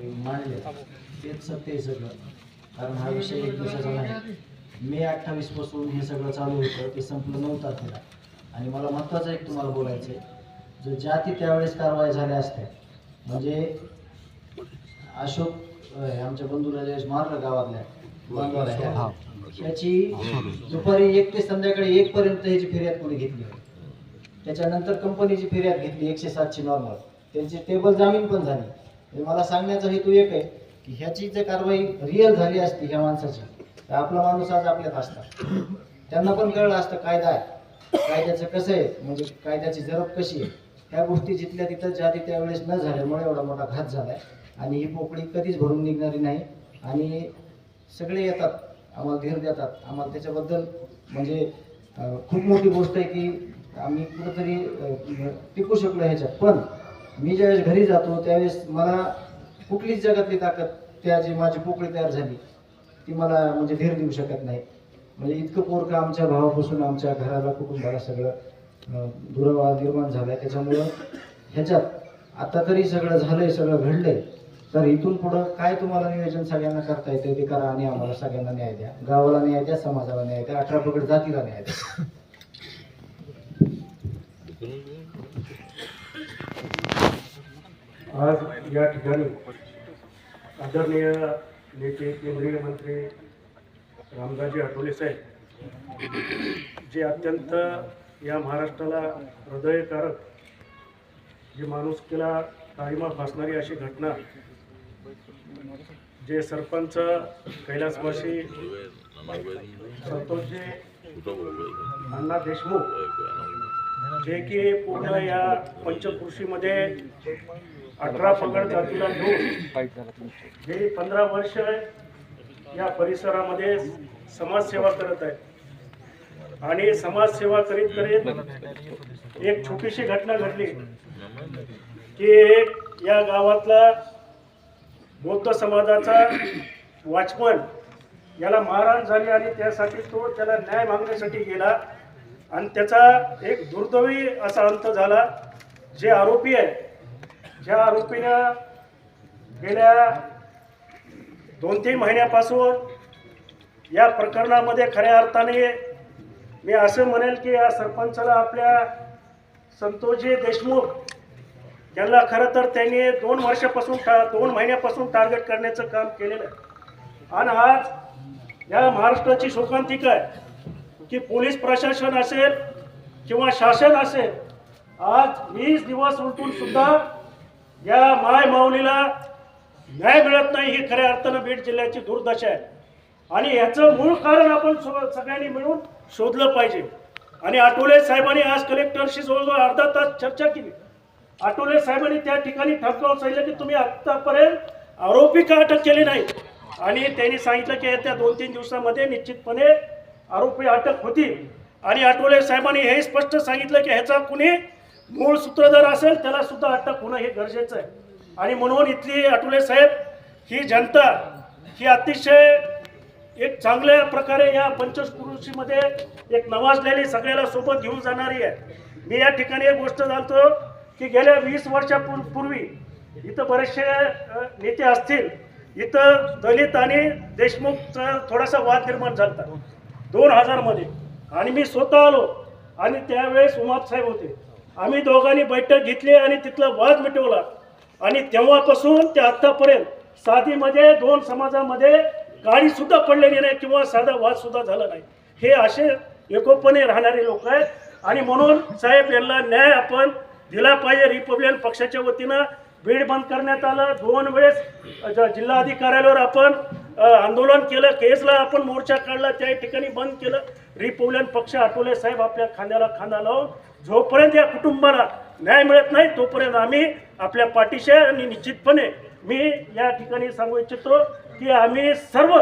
मांडले. तेच सत्य आहे सगळं. कारण हा विषय एक दिवसाचा नाही. मे अठ्ठावीसपासून हे सगळं चालू होतं. ते संपलं नऊ तारखेला आणि मला महत्त्वाचं एक तुम्हाला बोलायचं आहे जर ज्या ती त्यावेळेस कारवाई झाल्या असत्या. म्हणजे अशोक आमच्या बंधूला ज्यावेळेस मारलं गावातल्या. त्याची दुपारी एक ते संध्याकाळी एक पर्यंत ह्याची फिर्याद कोणी घेतली. त्याच्यानंतर कंपनीची फिर्याद घेतली एकशे सातची नॉर्मल त्यांची टेबल जामीन पण झाली. म्हणजे मला सांगण्याचा हेतू एक आहे की ह्याची जर कारवाई रिअल झाली असती ह्या माणसाची तर आपला माणूस आज आपल्यात असता. त्यांना पण कळलं असतं कायदा आहे. कायद्याचं कसं आहे? म्हणजे कायद्याची जरब कशी आहे? ह्या गोष्टी जिथल्या तिथं ज्या ती त्यावेळेस न झाल्यामुळे एवढा मोठा घात झाला आहे आणि ही पोकळी कधीच भरून निघणारी नाही. आणि सगळे येतात आम्हाला धीर देतात. आम्हाला त्याच्याबद्दल म्हणजे खूप मोठी गोष्ट आहे की आम्ही कुठंतरी टिकू शकलो ह्याच्यात. पण मी ज्यावेळेस घरी जातो त्यावेळेस मला कुठलीच जगातली ताकद त्या जी माझी पोकळी तयार झाली ती मला म्हणजे धीर देऊ शकत नाही. म्हणजे इतकं पोरकं आमच्या भावापासून आमच्या घराला कुटुंबाला सगळं दुरावा निर्माण आहे त्याच्यामुळं ह्याच्यात आता तरी सगळं झालंय सगळं घडलंय. तर इथून पुढं काय तुम्हाला नियोजन सगळ्यांना करता येतं ते करा आणि आम्हाला सगळ्यांना न्याय द्या. गावाला न्याय द्या समाजाला न्याय द्या अठरा पकड जातीला न्याय द्या. आज या ठिकाणी आदरणीय नेते केंद्रीय मंत्री रामदाजी आठवले साहेब जे अत्यंत या महाराष्ट्राला हृदयकारक जी माणुसकीला काळीमा फासणारी अशी घटना जे सरपंच कैलासवासी संतोषजी अण्णा देशमुख जे की पूर्ण या पंचकृषीमध्ये अठरा पगड जातीला घेऊन गेली पंधरा वर्ष या परिसरामध्ये समाजसेवा करत आहेत. आणि समाजसेवा करीत करीत एक छोटीशी घटना घडली की एक या गावातला बौद्ध समाजाचा वॉचमन याला मारहाण झाली आणि त्यासाठी तो त्याला न्याय मागण्यासाठी गेला आणि त्याचा एक दुर्दैवी असा अंत झाला. जे आरोपी आहे ज्या आरोपीनं गेल्या दोन तीन महिन्यापासून या प्रकरणामध्ये खऱ्या अर्थाने मी असं म्हणेल की या सरपंचाला आपल्या संतोषजी देशमुख यांना खरं तर त्यांनी दोन वर्षापासून टा दोन महिन्यापासून टार्गेट करण्याचं काम केलेलं आहे. आणि आज या महाराष्ट्राची शोकांतिका आहे की पोलीस प्रशासन असेल किंवा शासन असेल आज वीस दिवस उलटून सुद्धा या माय माऊलीला न्याय मिळत नाही ही खऱ्या अर्थानं बीड जिल्ह्याची दुर्दशा आहे. आणि याचं मूळ कारण आपण सगळ्यांनी मिळून शोधलं पाहिजे. आणि आठवले साहेबांनी आज कलेक्टरशी जवळजवळ अर्धा तास चर्चा केली. आठवले साहेबांनी त्या ठिकाणी ठपकावून सांगितलं की तुम्ही आत्तापर्यंत आरोपी का अटक केली नाही? आणि त्यांनी सांगितलं की येत्या दोन तीन दिवसामध्ये निश्चितपणे आरोपी अटक होतील. आणि आठवले साहेबांनी हे स्पष्ट सांगितलं की ह्याचा कुणी मूळ सूत्रधार असेल त्याला सुद्धा अटक होणं हे गरजेचं आहे. आणि म्हणून इथली आठवले साहेब ही जनता ही अतिशय एक चांगल्या प्रकारे या पंचकृषीमध्ये एक नवाजलेली सगळ्याला सोबत घेऊन जाणारी आहे. मी या ठिकाणी एक गोष्ट जाणतो की गेल्या वीस वर्षापूर्वी इथं बरेचसे नेते असतील. इथं दलित आणि देशमुखचा थोडासा वाद निर्माण झाला दोन हजारमध्ये. आणि मी स्वतः आलो आणि त्यावेळेस उमाप साहेब होते. आम्ही दोघांनी बैठक घेतली आणि तिथला वाद मिटवला. आणि तेव्हापासून ते आत्तापर्यंत साधीमध्ये दोन समाजामध्ये गाडीसुद्धा पडलेली नाही किंवा साधा वादसुद्धा झाला नाही. हे असे एकोपणे राहणारे लोक आहेत. आणि म्हणून साहेब यांना न्याय आपण दिला पाहिजे. रिपब्लिकन पक्षाच्या वतीनं बीड बंद करण्यात आलं. दोन वेळेस ज- जिल्हाधिकाऱ्यावर आपण आंदोलन केलं केसला आपण मोर्चा काढला त्या ठिकाणी बंद केलं. रिपब्लिकन पक्ष आठवले साहेब आपल्या खांद्याला खांदा लावून जोपर्यंत या कुटुंबाला न्याय मिळत नाही तोपर्यंत आम्ही आपल्या पाठीशी आणि निश्चितपणे मी या ठिकाणी सांगू इच्छितो की आम्ही सर्व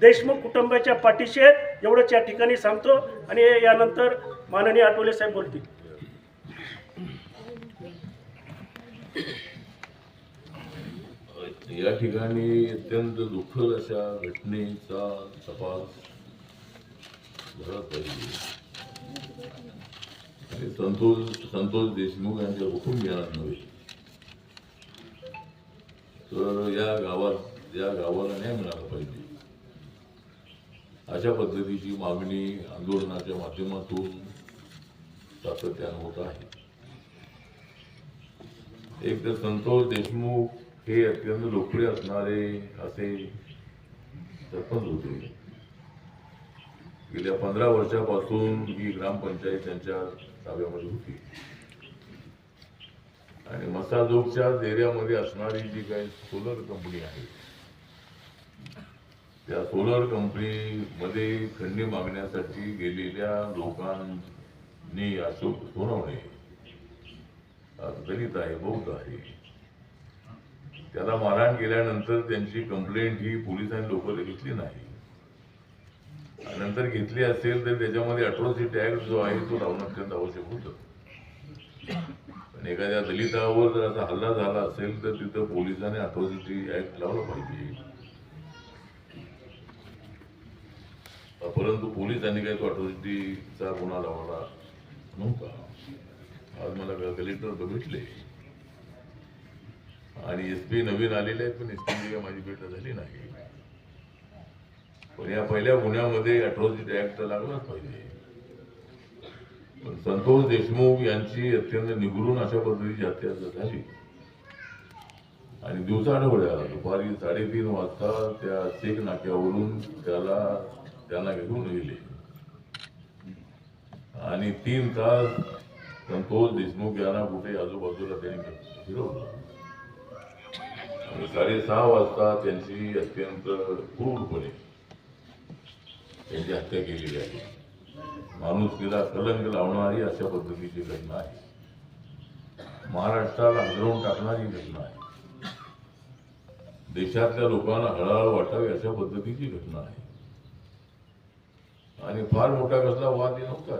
देशमुख कुटुंबाच्या पाठीशी आहे एवढंच या ठिकाणी सांगतो आणि यानंतर माननीय आठवले साहेब बोलतील. या ठिकाणी अत्यंत दुःखद अशा घटनेचा तपास झाला पाहिजे. आणि संतोष संतोष देशमुख यांच्या कुटुंबियांना नव्हे तर या गावात या गावाला न्याय मिळाला पाहिजे अशा पद्धतीची मागणी आंदोलनाच्या माध्यमातून सातत्यानं होत आहे एक तर संतोष देशमुख हे अत्यंत लोकप्रिय असणारे असे सरपंच होते गेल्या पंधरा वर्षापासून ही ग्रामपंचायत त्यांच्या ताब्यामध्ये म्हणजे होती. आणि मसाजोगच्या एरियामध्ये असणारी जी काही सोलर कंपनी आहे त्या सोलर कंपनीमध्ये खंडी मागण्यासाठी गेलेल्या लोकांनी अशोक सोनवणे दलित आहे बौद्ध आहे त्याला मारहाण केल्यानंतर त्यांची कंप्लेंट ही पोलिसांनी लोकल घेतली नाही. नंतर घेतली असेल तर त्याच्यामध्ये अट्रॉसिटी ऍक्ट जो आहे तो लावून अत्यंत आवश्यक होतं. पण एखाद्या दलितावर जर असा हल्ला झाला असेल तर तिथं पोलिसांनी अट्रॉसिटी ऍक्ट लावलं पाहिजे. परंतु पोलिसांनी काही तो अट्रॉसिटीचा गुन्हा लावला नव्हता. आज मला कलेक्टर बघितले. आणि एस पी नवीन आलेले आहेत पण एस पी माझी भेट झाली नाही. पण या पहिल्या गुन्ह्यामध्ये अट्रॉसिटी ऍक्ट लागलाच पाहिजे. पण संतोष देशमुख यांची अत्यंत निगडून अशा पद्धतीची हत्या झाली. आणि दिवसाढवळ्या दुपारी साडेतीन वाजता त्या शेख नाक्यावरून त्याला त्यांना घेऊन गेले. आणि तीन तास संतोष देशमुख यांना कुठे आजूबाजूला त्यांनी फिरवलं. आणि साडेसहा वाजता त्यांची अत्यंत क्रूरपणे त्यांची हत्या केलेली आहे. माणुसकीला कलंक लावणारी अशा पद्धतीची घटना आहे. महाराष्ट्राला हलवून टाकणारी घटना आहे. देशातल्या लोकांना हळहळ वाटावी अशा पद्धतीची घटना आहे. आणि फार मोठा कसला वाद हे नव्हता.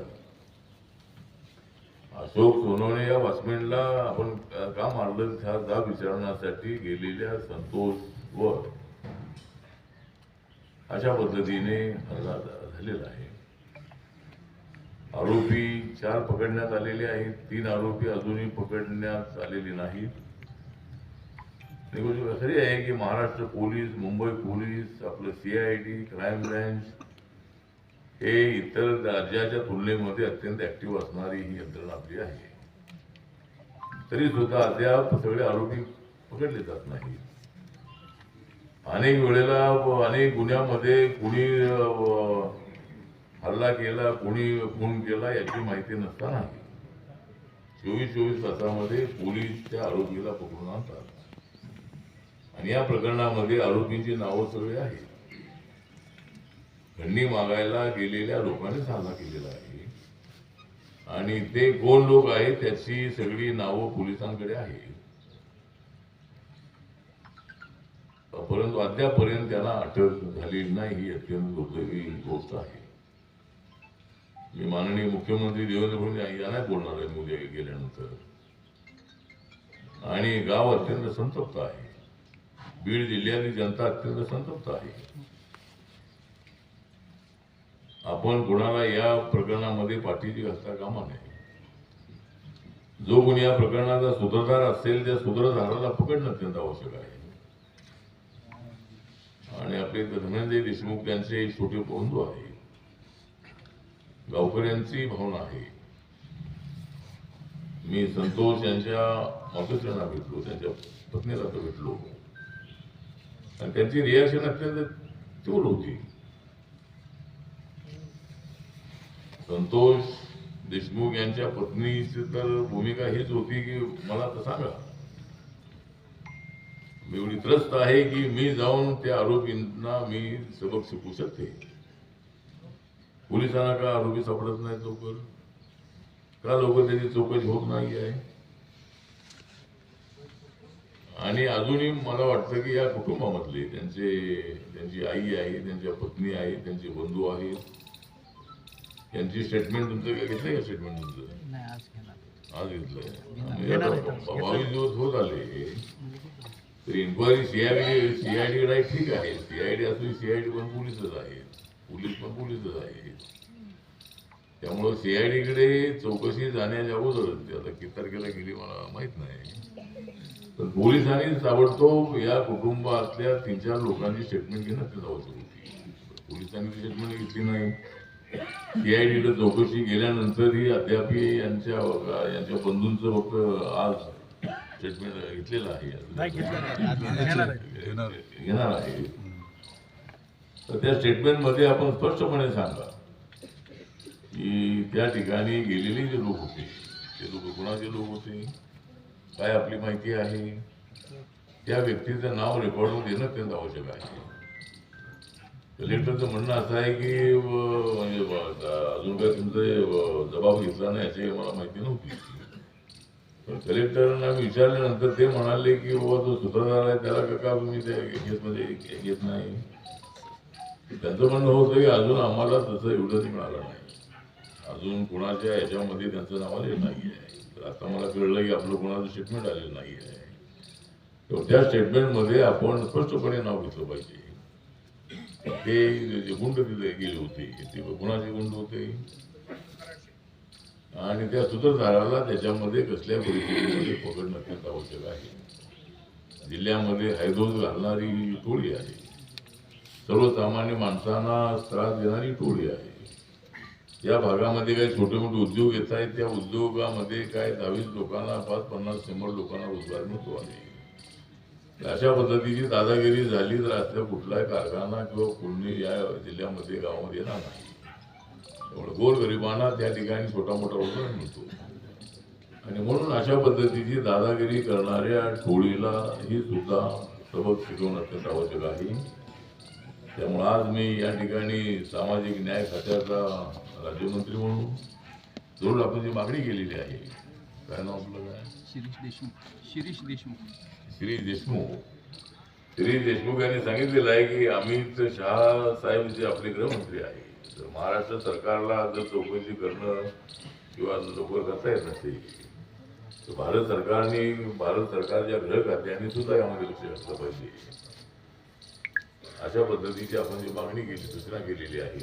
अशोक सोनवणे या वॉचमॅनला आपण का मारलं हा जाब विचारण्यासाठी गेलेल्या संतोष व अशा पद्धतीने हल्ला झालेला आहे. आरोपी चार पकडण्यात आलेले आहेत. तीन आरोपी अजूनही पकडण्यात आलेले नाहीत. गोष्ट खरी आहे की महाराष्ट्र पोलीस मुंबई पोलीस आपलं C I T crime branch हे इतर राज्याच्या तुलनेमध्ये अत्यंत ऍक्टिव्ह असणारी ही यंत्रणा आपली आहे. तरी सुद्धा अद्याप सगळे आरोपी पकडले जात नाहीत. अनेक वेळेला अनेक गुन्ह्यामध्ये कुणी हल्ला केला कुणी खून केला याची माहिती नसताना चोवीस चोवीस तासामध्ये पोलीस त्या आरोपीला पकडून आणतात. आणि या प्रकरणामध्ये आरोपींची नावं सगळी आहेत. खंडी मागायला गेलेल्या लोकांनी हल्ला केलेला आहे. आणि ते कोण लोक आहेत त्याची सगळी नावं पोलिसांकडे आहे परंतु अद्यापर्यंत त्याला अटक झालेली नाही ही अत्यंत दुर्दैवी गोष्ट आहे. मी माननीय मुख्यमंत्री देवेंद्र फडणवीस यांना बोलणार आहे उद्या गेल्यानंतर. आणि गाव अत्यंत संतप्त आहे. बीड जिल्ह्यातील जनता अत्यंत संतप्त आहे. आपण कोणाला या प्रकरणामध्ये पाठीची घालता कामा नये. जो कोणी या प्रकरणाचा सूत्रधार असेल त्या सूत्रधाराला पकडणं अत्यंत आवश्यक आहे. आणि आपले धनंजय देशमुख त्यांचे एक छोटे बंधू आहे. गावकऱ्यांची भावना आहे. मी संतोष यांच्या मातोश्रींना भेटलो त्यांच्या पत्नीला तर भेटलो. आणि त्यांची रिॲक्शन अत्यंत तीव्र होती. संतोष देशमुख यांच्या पत्नीची तर भूमिका हीच होती की मला तर सांगा. मी एवढी त्रस्त आहे की मी जाऊन त्या आरोपींना मी सबक शिकवू शकते. पोलिसांना का आरोपी सापडत नाही लवकर? का लवकर त्याची चौकशी होत नाही आहे? आणि अजूनही मला वाटतं की या कुटुंबामधले त्यांचे त्यांची आई आहे त्यांच्या पत्नी आहे त्यांचे बंधू आहेत यांची स्टेटमेंट तुमचं काय घेतलंय का स्टेटमेंट तुमचं? आज घेतलंय. बावीस दिवस होत आले. तर इन्क्वायरी सीआयडी सीआयडी राईट ठीक आहे. सीआयडी असून सीआयडी पण पोलीसच आहे. पोलीस पण पोलीसच आहे. त्यामुळं सीआयडीकडे चौकशी जाण्याच्या अगोदर आता किती तारखेला गेली मला माहीत नाही. तर पोलिसांनी ताबडतोब या कुटुंबातल्या तीन चार लोकांची स्टेटमेंट घेणं ते आवश्यक होती पोलिसांनी स्टेटमेंट घेतली नाही. सीआयडीला चौकशी गेल्यानंतरही अद्याप यांच्या यांच्या बंधूंचं फक्त आज स्टेटमेंट घेतलेलं आहे. घेणार आहे. तर त्या स्टेटमेंटमध्ये आपण स्पष्टपणे सांगा की त्या ठिकाणी गेलेले जे लोक होते ते लोक कोणाचे लोक होते? काय आपली माहिती आहे? त्या व्यक्तीचं नाव रेकॉर्डवर देणं अत्यंत आवश्यक आहे. कलेक्टरचं म्हणणं असं आहे की म्हणजे अजून काय तुमचं जबाब घेतला नाही याची मला माहिती नव्हती. पण कलेक्टरांना विचारल्यानंतर ते म्हणाले की बाबा जो सूत्रधार आहे त्याला काका तुम्ही त्या घेत नाही? त्यांचं म्हणणं होतं की अजून आम्हाला तसं एवढंच मिळालं नाही. अजून कोणाच्या याच्यामध्ये त्यांचं नाव आलेलं नाही आहे तर आता मला कळलं की आपलं कोणाचं स्टेटमेंट आलेलं नाही आहे तर त्या स्टेटमेंटमध्ये आपण स्पष्टपणे नाव घेतलं पाहिजे. ते जे गुंड तिथे गेले होते ते कोणाचे गुंड होते? आणि त्या सूत्रधाराला त्याच्यामध्ये कसल्या परिस्थितीमध्ये पकडणं अत्यंत आवश्यक आहे? जिल्ह्यामध्ये हैदोस घालणारी ही टोळी आहे. सर्वसामान्य माणसांना त्रास देणारी टोळी आहे. या भागामध्ये काही छोटे मोठे उद्योग येत आहेत. त्या उद्योगामध्ये काय दहावीस लोकांना पाच पन्नास शंभर लोकांना रोजगार मिळतो आहे. अशा पद्धतीची दादागिरी झाली तर असल्या कुठलाही कारखाना किंवा कुणी या जिल्ह्यामध्ये गावामध्ये येणार नाही. त्यामुळे गोरगरिबांना त्या ठिकाणी छोटा मोठा रोजगार मिळतो. आणि म्हणून अशा पद्धतीची दादागिरी करणाऱ्या टोळीला ही सुद्धा सबक शिकवणं अत्यंत आवश्यक आहे. त्यामुळे आज मी या ठिकाणी सामाजिक न्याय खात्याचा राज्यमंत्री म्हणून जरूर आपण जी मागणी केलेली आहे. काय नाव आपलं काय? शिरीष देशमुख. शिरीष देशमुख. श्री देशमुख. श्री देशमुख यांनी सांगितलेलं आहे की अमित शहा साहेब जे आपले गृहमंत्री आहे तर महाराष्ट्र सरकारला जर चौकशी करणं किंवा लवकर करता येत नसते तर भारत सरकारने भारत सरकारच्या गृह खात्याने सुद्धा यामध्ये लक्ष घातलं पाहिजे. अशा पद्धतीची आपण जी मागणी केली सूचना केलेली आहे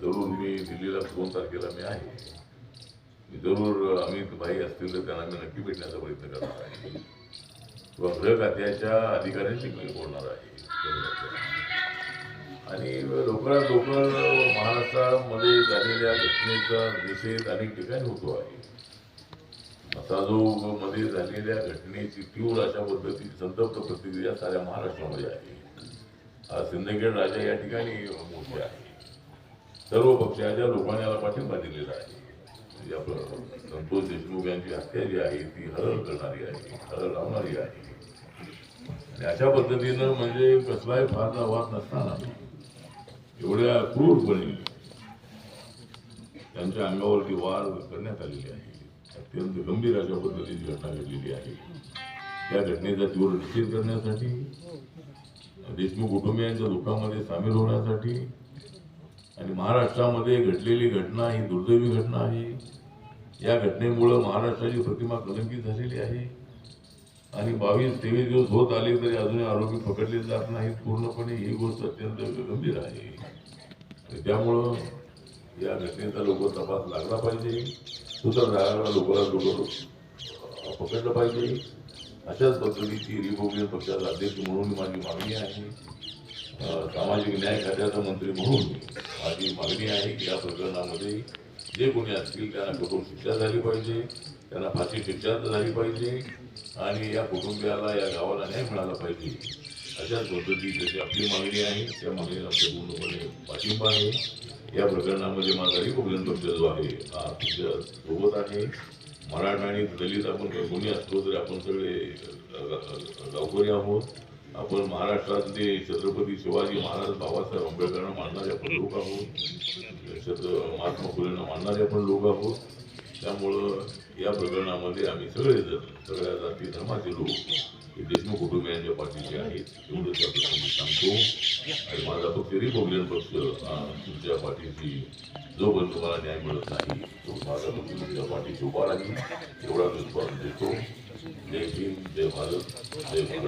जरूर मी दिल्लीला दोन तारखेला मी आहे. मी जरूर अमित भाई असतील तर त्यांना मी नक्की भेटण्याचा प्रयत्न करणार आहे. किंवा गृह खात्याच्या अधिकाऱ्यांशी मी बोलणार आहे. आणि लवकरात लवकर महाराष्ट्रामध्ये झालेल्या घटनेचा निषेध अनेक ठिकाणी होतो आहे. जो मध्ये झालेल्या घटनेची तीव्र अशा पद्धतीची संतप्त प्रतिक्रिया साऱ्या महाराष्ट्रामध्ये आहे. आज सिंदखेड राजा या ठिकाणी मोठे आहे. सर्व पक्षाच्या लोकांनी याला पाठिंबा दिलेला आहे. संतोष देशमुख यांची हत्या जी आहे ती हरळ करणारी आहे हरळ लावणारी आहे. आणि अशा पद्धतीनं म्हणजे कसलाही फार वाद नसताना एवढ्या क्रूरपणे त्यांच्या अंगावरती वार करण्यात आलेली आहे. अत्यंत गंभीर अशा पद्धतीची घटना घडलेली आहे. त्या घटनेचा तीव्र निषेध करण्यासाठी देशमुख कुटुंबियांच्या दुःखामध्ये सामील होण्यासाठी आणि महाराष्ट्रामध्ये घडलेली घटना ही दुर्दैवी घटना आहे. या घटनेमुळं महाराष्ट्राची प्रतिमा कलंकित झालेली आहे. आणि बावीस तेवीस दिवस होत आले तरी अजूनही आरोपी पकडले जात नाहीत. पूर्णपणे ही गोष्ट अत्यंत गंभीर आहे. त्यामुळं या घटनेचा लवकर तपास लागला पाहिजे. सुद्धा राहायला लोकांना लोक पकडलं पाहिजे. अशाच पद्धतीची रिपब्लिकन पक्षाचा अध्यक्ष म्हणून माझी मागणी आहे. सामाजिक न्याय खात्याचा मंत्री म्हणून माझी मागणी आहे की या प्रकरणामध्ये जे कोणी असतील त्यांना कठोर शिक्षा झाली पाहिजे. त्यांना फाशी शिक्षा झाली पाहिजे. आणि या कुटुंबियाला या गावाला न्याय मिळाला पाहिजे. अशाच पद्धती जशी आपली मागणी आहे त्या मागणीला आमच्या पूर्णपणे पाठिंबा आहे. या प्रकरणामध्ये माझा रिपब्लिकन पक्ष जो आहे हा तुमच्यासोबत आहे. मराठा आणि दलित आपण कोणी असलो तरी आपण सगळे गावकरी आहोत. आपण महाराष्ट्रातले छत्रपती शिवाजी महाराज बाबासाहेब आंबेडकरांना मानणारे आपण लोक आहोत. छत्र महात्मा फुलेंना मानणारे आपण लोक आहोत. त्यामुळं या प्रकरणामध्ये आम्ही सगळेजण सगळ्या जाती धर्माचे लोक हे देशमुख कुटुंबियांच्या पाठीचे आहेत एवढंच या प्रसंगी सांगतो. आणि माझा पक्ष रिपब्लिकन पक्ष तुमच्या पाठीशी जोपर्यंत तुम्हाला न्याय मिळत नाही तो माझा पक्ष तुमच्या पाठीशी उभा राहील. एवढा विश्वास देतो. जय हिंद जय भारत जय भारत.